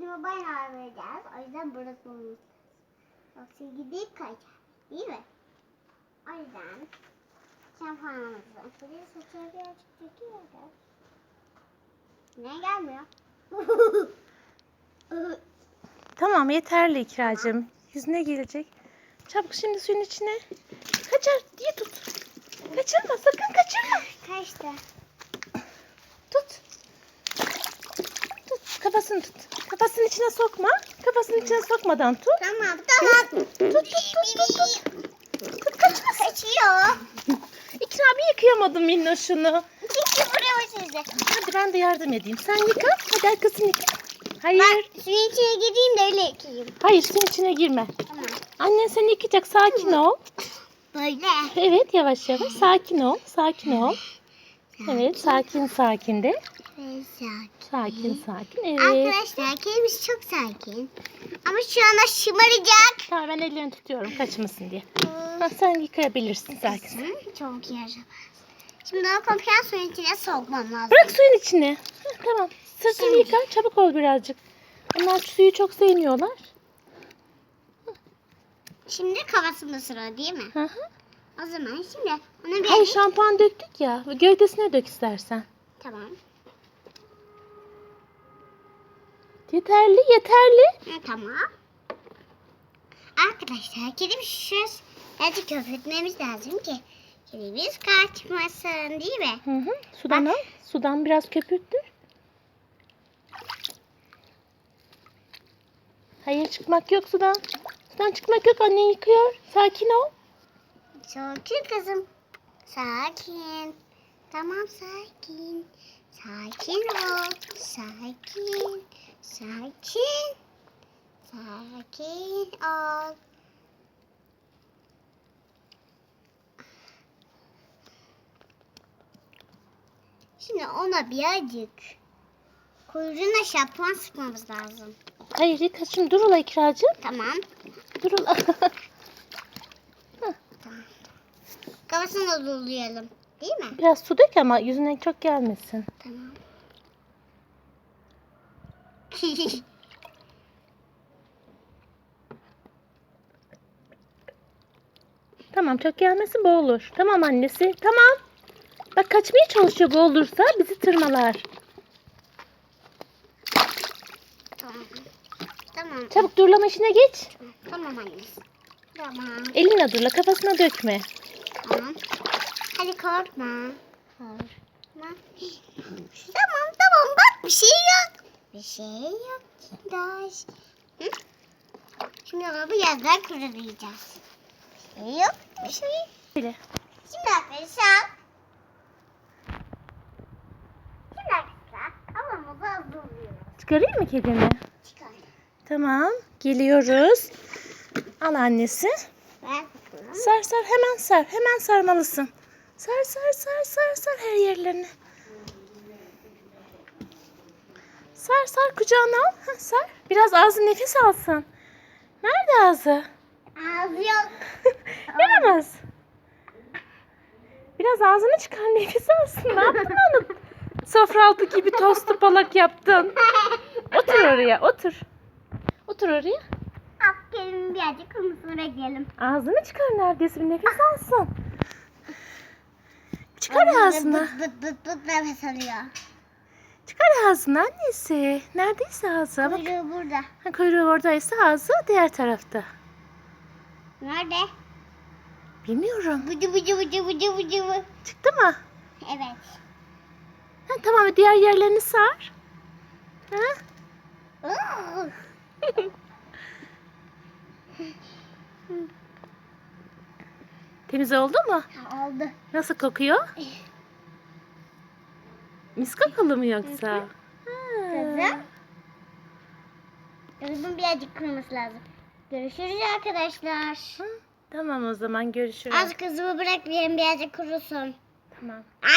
kedime bayağı vereceğiz. O yüzden bırakmamız. Yoksa gidip kaçar. Değil mi? O yüzden şampuanımızı. Kedi saçları birazcık döküyoruz. Ne gelmiyor? Tamam yeterli İkracığım. Yüzüne gelecek. Çabuk şimdi suyun içine. Kaçar diye tut. Kaçırma sakın kaçırma. Kaçtı. Tut. Tut kafasını tut. Kafasının içine sokma. Kafasının içine sokmadan tut. Tamam tamam. Tut tut tut tut tut. Tut kaçmasın. Kaçıyor. İkra bir yıkayamadım minnoşunu. Çünkü buraya size. Hadi ben de yardım edeyim. Sen yıka. Hadi arkasını yıka. Hayır. Ben suyun içine gireyim de öyle yıkayayım. Hayır suyun içine girme. Tamam. Annen seni yıkayacak. Sakin ol. Böyle. Evet yavaş yavaş. Sakin ol. Sakin ol. Evet sakin sakin de. Sakin. Sakin sakin. Evet. Arkadaşlar kedimiz çok sakin. Ama şu anda şımaracak. Tamam ben ellerini tutuyorum kaçmasın diye. Ha, sen yıkayabilirsin sakin. Çok yaramaz. Şimdi o komple suyun içine sokmam lazım. Bırak suyun içine. Ha, tamam. Sırtını yıka. Çabuk ol birazcık. Onlar suyu çok sevmiyorlar. Şimdi kafasında sıra değil mi? Hı hı. O zaman şimdi onu bir Hayır şampuan döktük ya. Gövdesine dök istersen. Tamam. Yeterli yeterli. Hı, tamam. Arkadaşlar kedimiz şu birazcık köpürtmemiz lazım ki kedimiz kaçmasın değil mi? Hı hı. Sudan al. Sudan biraz köpürttür. Hayır çıkmak yok sudan. Sudan çıkmak yok. Annen yıkıyor. Sakin ol. Sakin kızım. Sakin. Tamam sakin. Sakin ol. Sakin. Sakin. Sakin ol. Şimdi ona birazcık kuyruğuna şampuan sıkmamız lazım. Hayır şimdi dur ula ikracığım. Tamam. Dur ula. Kafasını da. Değil mi? biraz su dök ama yüzüne çok gelmesin. Tamam. Çok gelmesin boğulur. Tamam annesi. Tamam. Bak kaçmaya çalışıyor boğulursa bizi tırmalar. tamam. Tamam. Çabuk durlama işine geç. Tamam annesi. Tamam. Elinle durla kafasına dökme. Tamam. Hadi korkma. Korkma. Tamam tamam bak bir şey yok. Bir şey yok. Daş. Hı? Şimdi onu biraz daha kurulayacağız. Bir şey yok. Bir şey. Böyle. Şimdi arkadaşlar. Şimdi arkadaşlar havamızı hazırlıyoruz. Çıkarayım mı kedini? Çıkar. Tamam. Geliyoruz. Al annesi. Bakalım. Sar sar hemen sar. Hemen sarmalısın. Sar sar sar sar sar her yerlerini. Sar sar kucağına al. Ha, sar. Biraz ağzı nefes alsın. Nerede ağzı? Ağzı yok. Yaramaz. Biraz ağzını çıkar nefes alsın. Ne yaptın onu? Sofra altı gibi toz topalak yaptın. Otur oraya otur. Otur oraya. Aferin birazcık kırmızı ekleyelim. Ağzını çıkar neredeyse bir nefes alsın. Çıkar ağzını. Bıt bıt bıt nefes alıyor. Çıkar ağzını annesi. Neredeyse ağzı. Bak. Kuyruğu burada. Ha, kuyruğu oradaysa ağzı diğer tarafta. Nerede? Bilmiyorum. Bıcı bıcı bıcı bıcı bıcı bı. Çıktı mı? Evet. Ha, tamam diğer yerlerini sar. Ha? Temiz oldu mu? Oldu. Nasıl kokuyor? Mis kokalı mı yoksa? Kızım. Kızımın birazcık kırması lazım. Görüşürüz arkadaşlar. Tamam o zaman görüşürüz. Az kızımı bırak benim birazcık kurusun. Tamam. Aç.